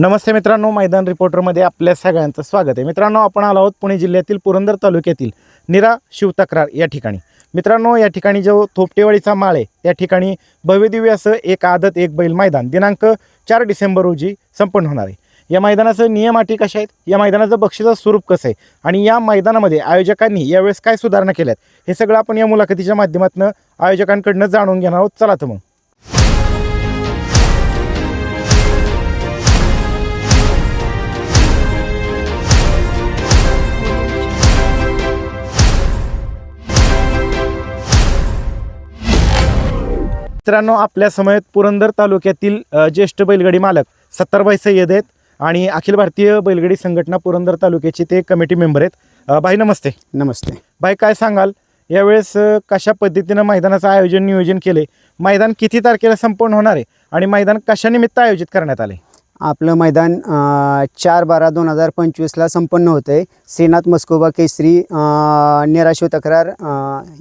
नमस्ते मित्रांनो मैदान रिपोर्टरमध्ये आपल्या सगळ्यांचं स्वागत आहे. मित्रांनो आपण आलो आहोत पुणे जिल्ह्यातील पुरंदर तालुक्यातील निरा शिवतक्रार या ठिकाणी. मित्रांनो या ठिकाणी जो थोपटेवाडीचा माळ आहे त्या ठिकाणी भव्यदिव्य असं एक आदत एक बैल मैदान दिनांक चार डिसेंबर रोजी संपन्न होणार आहे. या मैदानाचं नियम अटी कशा आहेत? या मैदानाचं बक्षीचं स्वरूप कसं आहे? आणि या मैदानामध्ये आयोजकांनी यावेळेस काय सुधारणा केल्यात? हे सगळं आपण या मुलाखतीच्या माध्यमातून आयोजकांकडनं जाणून घेणार आहोत. चला तर मग. मित्रांनो आपल्या समयेत पुरंदर तालुक्यातील ज्येष्ठ बैलगाडी मालक सत्तारबाई सय्यद आहेत आणि अखिल भारतीय बैलगाडी संघटना पुरंदर तालुक्याचे ते कमिटी मेंबर आहेत. भाई नमस्ते. नमस्ते. भाई काय सांगाल? यावेळेस कशा पद्धतीनं मैदानाचं आयोजन नियोजन केले मैदान किती तारखेला संपन्न होणार आहे? आणि मैदान कशानिमित्त आयोजित करण्यात आले आपलं मैदान चार बारा दोन हजार पंचवीसला संपन्न होतं आहे श्रीनाथ मस्कोबा केसरी निराशिव तक्रार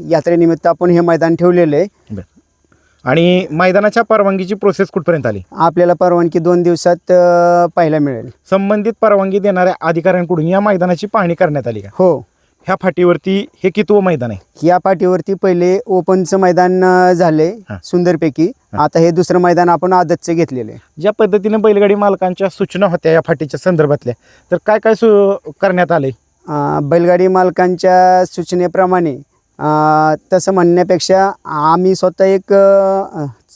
यात्रेनिमित्त आपण हे मैदान ठेवलेलं आहे. आणि मैदानाच्या परवानगीची प्रोसेस कुठपर्यंत आली? आपल्याला परवानगी दोन दिवसात अ, पाहायला मिळेल. संबंधित परवानगी देणाऱ्या अधिकाऱ्यांकडून या मैदानाची पाहणी करण्यात आली का? हो. ह्या फाटीवरती हे कितवं मैदान आहे? या पाठीवरती पहिले ओपनचं मैदान अ, झाले हा. सुंदरपैकी. हा. आता हे दुसरं मैदान आपण आदतचं घेतलेलं ज्या पद्धतीने बैलगाडी मालकांच्या सूचना होत्या या फाटीच्या संदर्भातल्या तर काय काय सु करण्यात आले? बैलगाडी मालकांच्या सूचनेप्रमाणे तसं म्हणण्यापेक्षा आम्ही स्वतः एक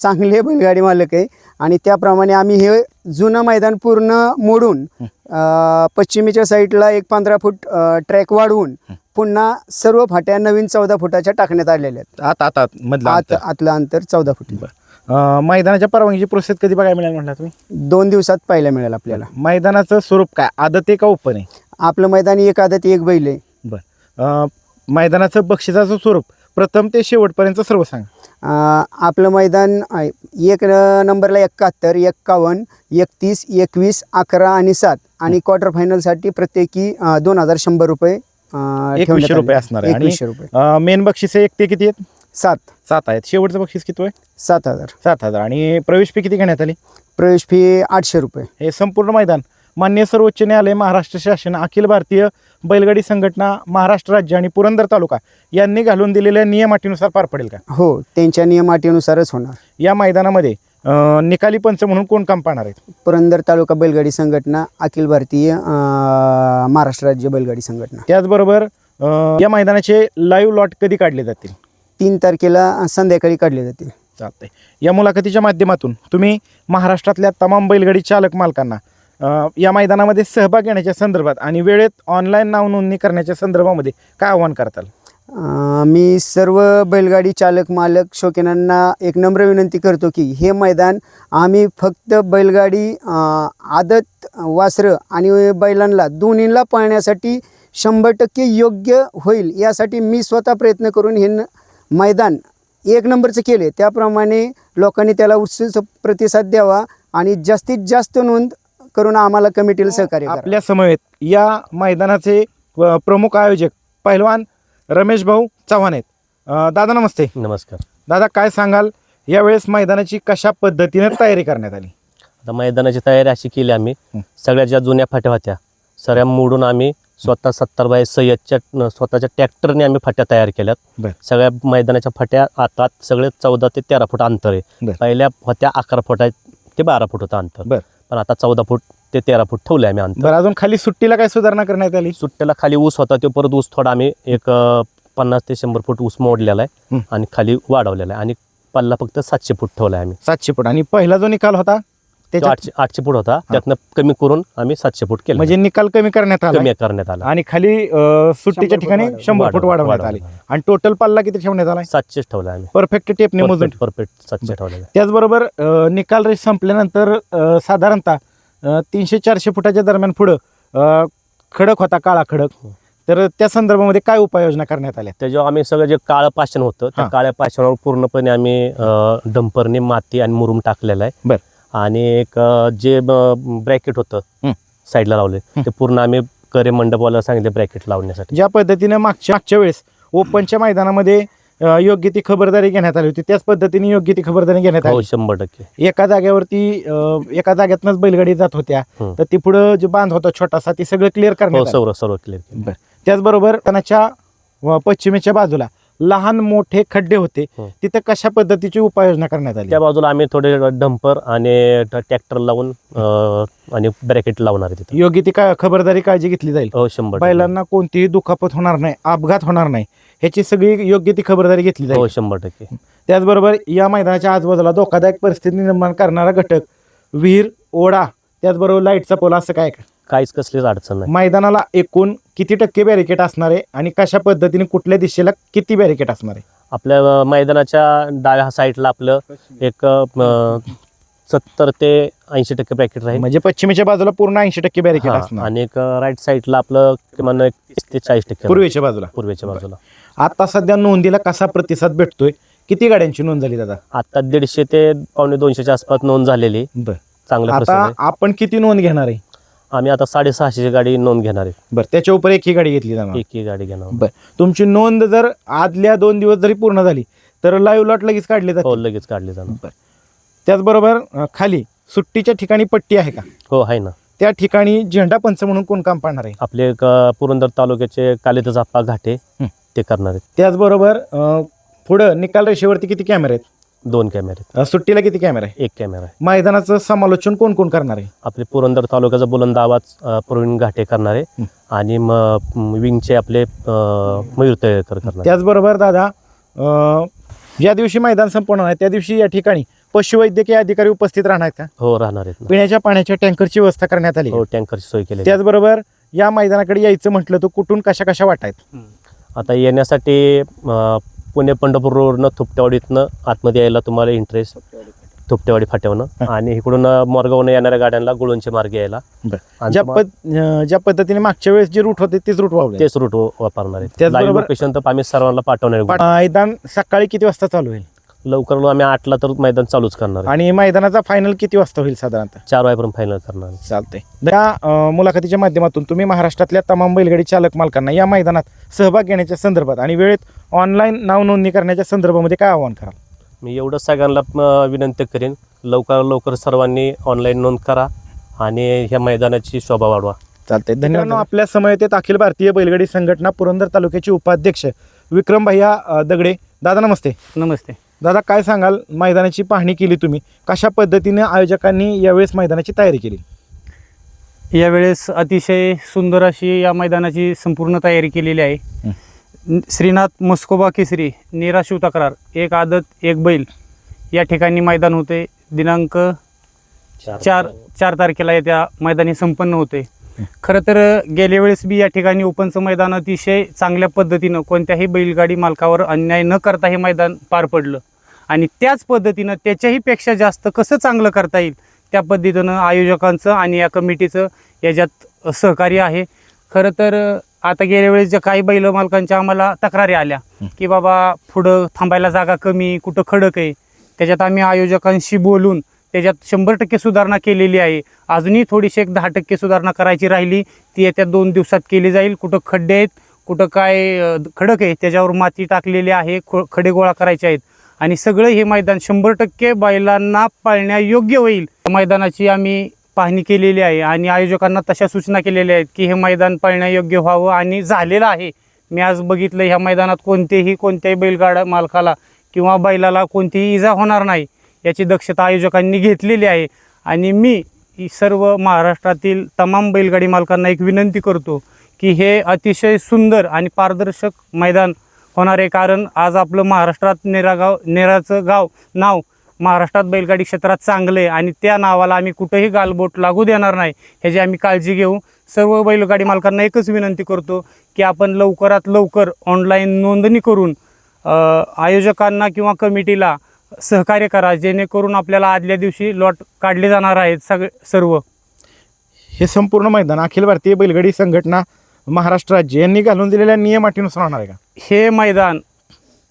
चांगले बैलगाडी मालक आहे. आणि त्याप्रमाणे आम्ही हे जुनं मैदान पूर्ण मोडून पश्चिमेच्या साईडला एक पंधरा फूट ट्रॅक वाढवून पुन्हा सर्व फाट्या नवीन चौदा फुटाच्या टाकण्यात आलेल्या आहेत. आत आत आत मधलं आत अंतर. आतलं अंतर चौदा फूट. अं, मैदानाच्या परवानगीची प्रोसेस कधी बघायला मिळेल म्हटलं तुम्ही? दोन दिवसात पाहायला मिळेल आपल्याला. मैदानाचं स्वरूप काय? आदत आहे का ओपन आहे? आपलं मैदान एक आदत एक बैल आहे. अं, मैदानाचं बक्षिसाचं स्वरूप. प्रथम ते शेवटपर्यंत सर्व सांग. आपलं मैदान आहे. एक नंबरला एकाहत्तर एक्कावन्न एकतीस एकवीस अकरा आणि सात. आणि क्वार्टर फायनलसाठी प्रत्येकी अ, दोन हजार शंभर रुपये अ, ठेवण्यात एकवीसशे आले. रुपये असणार आहे. आणि एकवीसशे रुपये. मेन बक्षीस एक ते किती आहेत? सात. सात आहेत. शेवटचं बक्षीस किती आहे? सात हजार. सात हजार. आणि प्रवेश फी किती घेण्यात आली? प्रवेश फी आठशे रुपये. हे संपूर्ण मैदान मान्य सर्वोच्च न्यायालय महाराष्ट्र शासन अखिल भारतीय बैलगाडी संघटना महाराष्ट्र राज्य आणि पुरंदर तालुका यांनी घालून दिलेल्या नियमाटीनुसार पार पडेल का? हो त्यांच्या नियमाटीनुसारच होणार. या मैदानामध्ये अं, निकाली पंच म्हणून कोण काम पाहणार आहेत? पुरंदर तालुका बैलगाडी संघटना अखिल भारतीय अ, महाराष्ट्र राज्य बैलगाडी संघटना. त्याचबरोबर अं, या मैदानाचे लाईव्ह लॉट कधी काढले जातील? तीन तारखेला संध्याकाळी काढले जातील. चालतंय. या मुलाखतीच्या माध्यमातून तुम्ही महाराष्ट्रातल्या तमाम बैलगाडी चालक मालकांना या मैदानामध्ये सहभाग घेण्याच्या संदर्भात आणि वेळेत ऑनलाईन नाव नोंदणी करण्याच्या संदर्भामध्ये काय आव्हान करताल? मी सर्व बैलगाडी चालक मालक शौकीनांना एक नम्र विनंती करतो की हे मैदान आम्ही फक्त बैलगाडी आदत वासरं आणि बैलांना दोन्हीला पाळण्यासाठी शंभर टक्के योग्य होईल यासाठी मी स्वतः प्रयत्न करून हे न- मैदान एक नंबरचं केले त्याप्रमाणे लोकांनी त्याला उत्सुक प्रतिसाद द्यावा आणि जास्तीत जास्त नोंद करून आम्हाला कमिटीला सहकार्य करा. आपल्या समवेत या मैदानाचे अं, प्रमुख आयोजक पहिलवान रमेश भाऊ चव्हाण आहेत. अं, दादा नमस्ते. नमस्कार. दादा काय सांगाल? यावेळेस मैदानाची कशा पद्धतीने तयारी करण्यात आली? आता मैदानाची तयारी अशी केली आम्ही. हं. सगळ्या ज्या जुन्या फाट्या होत्या सगळ्या मोडून आम्ही स्वतः सत्तारबाई सय्यदच्या न- स्वतःच्या ट्रॅक्टरने आम्ही फाट्या तयार केल्यात. बर. सगळ्या मैदानाच्या फाट्या आता सगळे चौदा ते तेरा फूट अंतर आहे. बर. पहिल्या होत्या अकरा फूट ते बारा फूट होतं अंतर. बर. पण आता चौदा फूट ते तेरा फूट ठेवले आम्ही अंतर. बरं अजून खाली सुट्टीला काय सुधारणा करण्यात आली? सुट्ट्याला खाली ऊस होता तो परत ऊस थोडा आम्ही एक अं, पन्नास ते शंभर फूट ऊस मोडलेला आहे. आणि खाली वाढवलेला आहे. आणि पल्ला फक्त सातशे फूट ठेवला आहे आम्ही. सातशे फूट. आणि पहिला जो निकाल होता? त्याच्यात आठशे आठशे फूट होता त्यातनं कमी करून आम्ही सातशे फूट केलं. म्हणजे निकाल कमी करण्यात आला. कमी करण्यात आला. आणि खाली अं, सुट्टीच्या शंभर फूट ठिकाणी वाढवलं. शंभर फूट वाढवण्यात आली. आणि टोटल पल्ला किती ठेवण्यात आला सातशेच ठेवला आम्ही. परफेक्ट टेपने मोजून. परफेक्ट परफेक्ट सातशे ठेवलेला त्याचबरोबर अं, निकाल रेस संपल्यानंतर अं, साधारणतः अं, तीनशे चारशे फुटाच्या दरम्यान पुढं अं, खडक होता काळा खडक. हो. तर त्या संदर्भामध्ये काय उपाययोजना करण्यात आल्या? त्याच्यावर आम्ही सगळं जे काळं पाषाण होतं त्या हा. काळ्या पाषाणावर पूर्णपणे आम्ही अं, डंपरने माती आणि मुरुम टाकलेला आहे. बर. आणि एक जे ब्रॅकेट होतं हं. साईडला लावले. ते पूर्ण आम्ही करे मंडपवाला सांगितले ब्रॅकेट लावण्यासाठी ज्या पद्धतीने मागच्या मागच्या वेळेस ओपनच्या मैदानामध्ये योग्य ती खबरदारी घेण्यात आली होती त्याच पद्धतीने योग्य ती खबरदारी घेण्यात हो आली शंभर टक्के एका जागेवरती एका जागेतनच बैलगाडी जात होत्या. तर ती पुढं जे बांध होता छोटासा ती सगळं क्लिअर करण्यात आलं. सर्व सर्व क्लिअर बरं त्याचबरोबर त्यांच्या पश्चिमेच्या बाजूला लहान मोठे खड्डे होते हो. तिथे कशा पद्धतीची उपाययोजना करण्यात आली त्या बाजूला आम्ही थोडे डंपर आणि ट्रॅक्टर लावून अं, आणि ब्रॅकेट लावणार आहे तिथे योग्य ती का खबरदारी काळजी घेतली जाईल हो शंभर टक्के. बैलांना कोणतीही दुखापत होणार नाही अपघात होणार नाही ह्याची सगळी योग्य ती खबरदारी घेतली हो जाईल शंभर टक्के त्याचबरोबर या मैदानाच्या आजूबाजूला धोकादायक परिस्थिती निर्माण करणारा घटक विहीर ओढा त्याचबरोबर लाईटचा पोल असं काय? काहीच कसलीच अडचण नाही मैदानाला एकूण किती टक्के बॅरिकेट असणार आहे आणि कशा पद्धतीने कुठल्या दिशेला किती बॅरिकेट असणार आहे? आपल्या मैदानाच्या डाव्या साईडला आपलं एक सत्तर ते ऐंशी टक्के ब्रॅकेट राहील. म्हणजे पश्चिमेच्या बाजूला पूर्ण ऐंशी टक्के बॅरिकेट असणार. आणि एक राईट साईडला आपलं किमान एक तीस ते चाळीस टक्के पूर्वेच्या बाजूला. पूर्वेच्या बाजूला. आता सध्या नोंदीला कसा प्रतिसाद भेटतोय? किती गाड्यांची नोंद झाली दादा? आता दीडशे ते पावणे दोनशेच्या आसपास नोंद झालेली. बर. आता आहे. आपण किती नोंद घेणार आहे? आम्ही आता साडेसहाशेची गाडी नोंद घेणार आहे. बर त्याच्या उपर एक ही गाडी घेतली जाणार. एक ही गाडी घेणार बर तुमची नोंद जर आदल्या दोन दिवस जरी पूर्ण झाली तर लाईव्ह लॉट लगेच काढली हो जाते लगेच काढली जाणार. बर. त्याचबरोबर अं, खाली सुट्टीच्या ठिकाणी पट्टी आहे का? हो आहे ना. त्या ठिकाणी झेंडा पंच म्हणून कोण काम पाहणार आहे? आपले एक अं, पुरंदर तालुक्याचे कालिदास आप्पा घाटे हं. ते करणार आहेत. त्याचबरोबर अं, पुढं निकाल रेषेवरती किती कॅमेरे आहेत? दोन कॅमेरे अं, सुट्टीला किती कॅमेरा आहे? एक कॅमेरा आहे. मैदानाचं समालोचन कोण कोण करणार आहे? आपले पुरंदर तालुक्याचा बुलंद आवाज अं, प्रवीण घाटे करणार. आहे. आणि मग विंगचे आपले अं, मयूर तळेकर करणार आहेत. त्याचबरोबर दादा अं, ज्या दिवशी मैदान संपन्न आहे त्या दिवशी या ठिकाणी पशुवैद्यकीय अधिकारी उपस्थित राहणार आहेत का? हो राहणार आहेत ना. पिण्याच्या पाण्याच्या टँकरची व्यवस्था करण्यात आली हो? टँकरची सोय केली आहे. त्याचबरोबर या मैदानाकडे यायचं म्हटलं तर कुठून कशा कशा वाटायत आता येण्यासाठी अं, पुणे पंढरपूर रोडनं थुपटेवाडीतनं आतमध्ये यायला तुम्हाला इंटरेस्ट थुपटेवाडी फाट्यावनं आणि इकडून अं, मोरगावनं येणाऱ्या गाड्यांना गुळूंचे मार्गे यायला. आणि ज्या तुम्हाला पद अं, ज्या पद्धतीने मागच्या वेळेस जे रूट होते तेच रूट वावले तेच रूट वापरणार त्याचबरोबर- लाईव्ह लोकेशन तर आम्ही सर्वांना पाठवणार आहे. मैदान सकाळी किती वाजता चालू होईल? लवकर आम्ही आठला तर मैदान चालूच करणार आहे. आणि मैदानाचा फायनल किती वाजता होईल साधारणतः? चार वाजेपर्यंत फायनल करणार. आहे. चालतंय अं, मुलाखतीच्या माध्यमातून तुम्ही महाराष्ट्रातल्या तमाम बैलगाडी चालक मालकांना या मैदानात सहभाग घेण्याच्या संदर्भात आणि वेळेत ऑनलाईन नाव नोंदणी करण्याच्या संदर्भामध्ये काय आवाहन कराल? मी एवढं सगळ्यांना अं, विनंती करेन लवकर लवकर सर्वांनी ऑनलाईन नोंद करा आणि ह्या मैदानाची शोभा वाढवा. चालतंय. धन्यवाद. आपल्या समयतेत अखिल भारतीय बैलगाडी संघटना पुरंदर तालुक्याचे उपाध्यक्ष विक्रम भैया अं, दगडे. दादा नमस्ते. नमस्ते. दादा काय सांगाल? मैदानाची पाहणी केली तुम्ही. कशा पद्धतीने आयोजकांनी यावेळेस मैदानाची तयारी केली? यावेळेस अतिशय सुंदर अशी या मैदानाची संपूर्ण तयारी केलेली आहे. श्रीनाथ मस्कोबा केसरी नीरा शिवतक्रार एक आदत एक बैल या ठिकाणी मैदान होते. दिनांक चार चार तारखेला. येत्या मैदानी संपन्न होते. खरं तर गेल्या वेळेस बी या ठिकाणी ओपनचं मैदान अतिशय चांगल्या पद्धतीनं कोणत्याही बैलगाडी मालकावर अन्याय न करता हे मैदान पार पडलं. आणि त्याच पद्धतीनं त्याच्याही पेक्षा जास्त कसं चांगलं करता येईल त्या पद्धतीनं आयोजकांचं आणि या कमिटीचं याच्यात सहकार्य आहे. खरं तर आता गेल्या वेळेस ज्या काही बैल मालकांच्या आम्हाला तक्रारी आल्या की बाबा पुढं थांबायला जागा कमी कुठं खडक आहे त्याच्यात आम्ही आयोजकांशी बोलून त्याच्यात शंभर टक्के सुधारणा केलेली आहे. अजूनही थोडीशी एक दहा टक्के सुधारणा करायची राहिली ती येत्या दोन दिवसात केली जाईल. कुठं खड्डे आहेत कुठं काय खडक आहे त्याच्यावर माती टाकलेली आहे खो खडे गोळा करायचे आहेत. आणि सगळं हे मैदान शंभर टक्के बैलांना पाळण्यायोग्य होईल. मैदानाची आम्ही पाहणी केलेली आहे आणि आयोजकांना तशा सूचना केलेल्या आहेत की हे मैदान पाळण्यायोग्य व्हावं आणि झालेलं आहे. मी आज बघितलं ह्या मैदानात कोणतेही कोणत्याही बैलगाडा मालकाला किंवा बैलाला कोणतीही इजा होणार नाही याची दक्षता आयोजकांनी घेतलेली आहे. आणि मी सर्व महाराष्ट्रातील तमाम बैलगाडी मालकांना एक विनंती करतो की हे अतिशय सुंदर आणि पारदर्शक मैदान होणार आहे कारण आज आपलं महाराष्ट्रात नेरागाव नेराचं गाव नाव महाराष्ट्रात बैलगाडी क्षेत्रात चांगलं आहे आणि त्या नावाला आम्ही कुठंही गालबोट लागू देणार नाही. ह्याची आम्ही काळजी घेऊ. सर्व बैलगाडी मालकांना एकच विनंती करतो की आपण लवकरात लवकर ऑनलाईन नोंदणी करून आयोजकांना किंवा कमिटीला सहकार्य करा जेणेकरून आपल्याला आदल्या दिवशी लॉट काढले जाणार आहेत सगळे सर्व. हे संपूर्ण मैदान अखिल भारतीय बैलगाडी संघटना महाराष्ट्र राज्य यांनी घालून दिलेल्या नियम अटीनुसार होणार आहे का? हे मैदान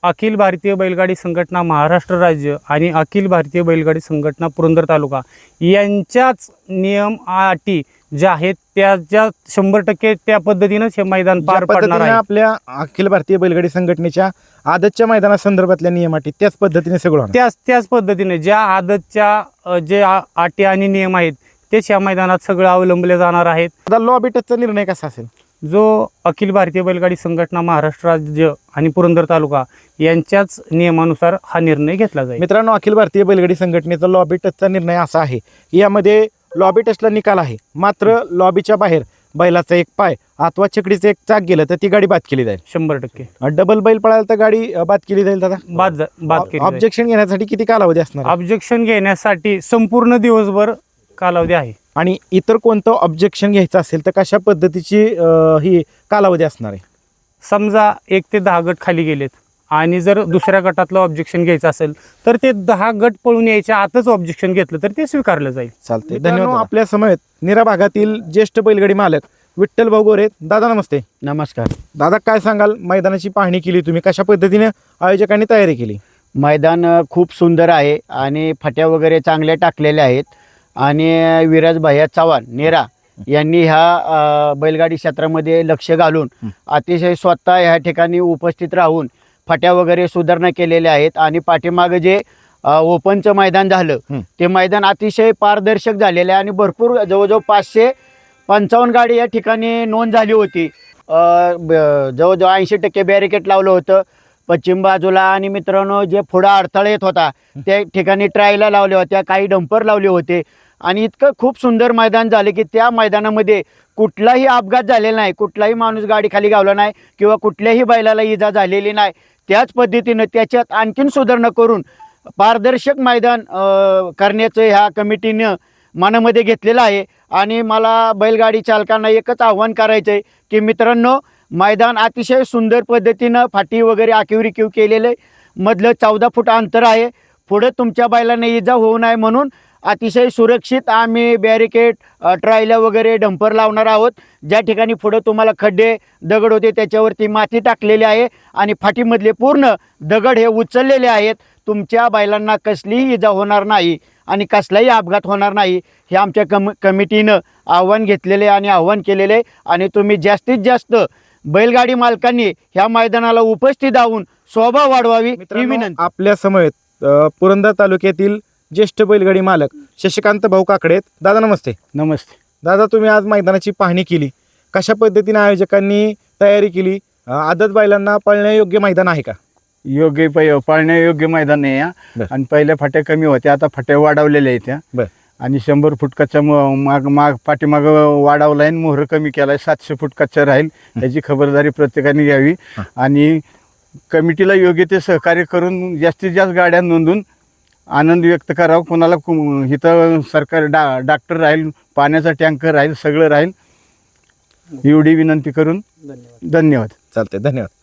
अखिल भारतीय बैलगाडी संघटना महाराष्ट्र राज्य आणि अखिल भारतीय बैलगाडी संघटना पुरंदर तालुका यांच्याच नियम अटी ज्या आहेत त्या ज्या शंभर टक्के त्या पद्धतीनंच हे मैदान पार ज्या पडणार पद्धतीने आहे. आपल्या अखिल भारतीय बैलगाडी संघटनेच्या आदतच्या मैदानासंदर्भातल्या नियमाटी त्याच पद्धतीने सगळं होणार. त्याच त्याच पद्धतीने ज्या आदतच्या अ, जे आ- अटी आणि नियम आहेत तेच या मैदानात सगळं अवलंबले जाणार आहेत. आता लॉबी टचचा निर्णय कसा असेल? जो अखिल भारतीय बैलगाडी संघटना महाराष्ट्र राज्य आणि पुरंदर तालुका यांच्याच नियमानुसार हा निर्णय घेतला जाईल. मित्रांनो अखिल भारतीय बैलगाडी संघटनेचा लॉबी टचचा निर्णय असा आहे. यामध्ये लॉबी टचला निकाल आहे. मात्र लॉबीच्या बाहेर बैलाचा एक पाय अथवा चकडीचं एक चाक गेलं तर ती गाडी बाद केली जाईल. शंभर टक्के. डबल बैल पळायला तर गाडी बाद केली जाईल दादा? बाद बाद केली. ऑब्जेक्शन घेण्यासाठी किती कालावधी असणार? ऑब्जेक्शन घेण्यासाठी संपूर्ण दिवसभर कालावधी आहे. आणि इतर कोणतं ऑब्जेक्शन घ्यायचं असेल तर कशा पद्धतीची ही कालावधी असणार आहे? समजा एक ते दहा गट खाली गेलेत आणि जर दुसऱ्या गटातलं ऑब्जेक्शन घ्यायचं असेल तर ते दहा गट पळून यायच्या आतच ऑब्जेक्शन घेतलं तर ते स्वीकारलं जाईल. चालते धन्यवाद आपल्या समयेत निरा भागातील ज्येष्ठ बैलगाडी मालक विठ्ठल भाऊ गोरे. दादा नमस्ते. नमस्कार. दादा काय सांगाल? मैदानाची पाहणी केली तुम्ही. कशा पद्धतीने आयोजकांनी तयारी केली? मैदान खूप सुंदर आहे आणि फाट्या वगैरे चांगल्या टाकलेल्या आहेत. आणि विराज भैया चव्हाण नेरा यांनी ह्या बैलगाडी क्षेत्रामध्ये लक्ष घालून. अतिशय स्वतः ह्या ठिकाणी उपस्थित राहून फाट्या वगैरे सुधारणा केलेल्या आहेत आणि पाठीमागं जे ओपनचं मैदान झालं. ते मैदान अतिशय पारदर्शक झालेलं आहे आणि भरपूर जवळजवळ पाचशे पंचावन्न गाडी या ठिकाणी नोंद झाली होती जवळजवळ ऐंशी टक्के बॅरिकेड लावलं होतं पश्चिम बाजूला आणि मित्रांनो जे पुढं अडथळा येत होता त्या ठिकाणी ट्रायला लावल्या होत्या काही डंपर लावले होते. आणि इतकं खूप सुंदर मैदान झालं की त्या मैदानामध्ये कुठलाही अपघात झालेला नाही कुठलाही माणूस गाडी खाली गावला नाही किंवा कुठल्याही बैलाला इजा झालेली नाही. त्याच पद्धतीनं त्याच्यात आणखीन सुधारणा करून पारदर्शक मैदान करण्याचं ह्या कमिटीनं मनामध्ये घेतलेलं आहे. आणि मला बैलगाडी चालकांना एकच आव्हान करायचं आहे की मित्रांनो मैदान अतिशय सुंदर पद्धतीनं फाटी वगैरे आखीव रिकीव केलेलं आहे मधलं चौदा फूट अंतर आहे. पुढं तुमच्या बैलांना इजा होऊ नये म्हणून अतिशय सुरक्षित आम्ही बॅरिकेड ट्रायल्या ट्रायला वगैरे डंपर लावणार आहोत. ज्या ठिकाणी पुढं तुम्हाला खड्डे दगड होते त्याच्यावरती माती टाकलेली आहे आणि फाटीमधले पूर्ण दगड हे उचललेले आहेत. तुमच्या बैलांना कसलीही इजा होणार नाही आणि कसलाही अपघात होणार नाही हे आमच्या कम कमिटीनं आव्हान घेतलेले आणि आव्हान केलेले आहे. आणि तुम्ही जास्तीत जास्त बैलगाडी मालकांनी ह्या मैदानाला उपस्थित राहून शोभा वाढवावी ही विनंती. आपल्या समयेत अ, पुरंदर तालुक्यातील ज्येष्ठ बैलगाडी मालक शशिकांत भाऊ काकडे आहेत. दादा नमस्ते. नमस्ते. दादा तुम्ही आज मैदानाची पाहणी केली. कशा पद्धतीने आयोजकांनी तयारी केली? अ, आदत बैलांना पळण्यायोग्य मैदान आहे का? योग्य पै पाळण्यायोग्य मैदान आहे बर. आणि पहिल्या फाट्या कमी होत्या आता फाट्या वाढवलेल्या आहेत बर. आणि शंभर फूट कच्चा म- माग माग पाठीमाग वाढवला आहे मोहर कमी केलाय. सातशे फूट कच्चा राहील याची खबरदारी प्रत्येकाने घ्यावी. आणि कमिटीला योग्य ते सहकार्य करून जास्तीत जास्त गाड्या नोंदून आनंद व्यक्त करावा. कोणाला कु- इथं सरकार डा डॉक्टर राहील पाण्याचा टँकर राहील सगळं राहील. एवढी विनंती करून धन्यवाद. चालते धन्यवाद.